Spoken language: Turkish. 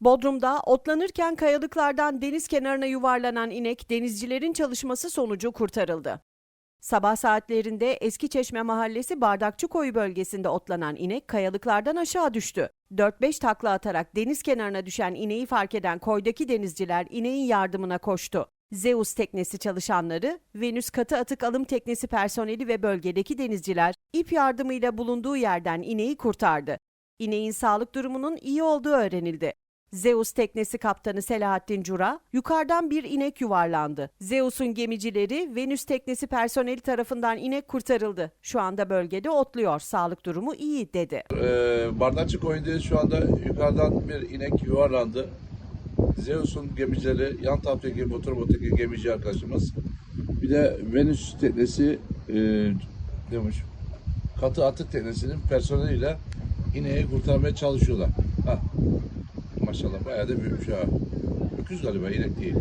Bodrum'da otlanırken kayalıklardan deniz kenarına yuvarlanan inek denizcilerin çalışması sonucu kurtarıldı. Sabah saatlerinde Eskiçeşme Mahallesi Bardakçıkoyu bölgesinde otlanan inek kayalıklardan aşağı düştü. 4-5 takla atarak deniz kenarına düşen ineği fark eden koydaki denizciler ineğin yardımına koştu. Zeus teknesi çalışanları, Venüs katı atık alım teknesi personeli ve bölgedeki denizciler ip yardımıyla bulunduğu yerden ineği kurtardı. İneğin sağlık durumunun iyi olduğu öğrenildi. Zeus teknesi kaptanı Selahattin Cura, yukarıdan bir inek yuvarlandı. Zeus'un gemicileri Venüs teknesi personeli tarafından inek kurtarıldı. Şu anda bölgede otluyor. Sağlık durumu iyi dedi. Ee, Bardakçı Koyun'dayız. Şu anda yukarıdan bir inek yuvarlandı. Zeus'un gemicileri, yan taraftaki motorbottaki gemici arkadaşımız. Bir de Venüs teknesi e, demiş, katı atık teknesinin personeliyle ineği kurtarmaya çalışıyorlar. Ha. Maşallah bayağı da büyümüş ha. Öküz galiba inek değil.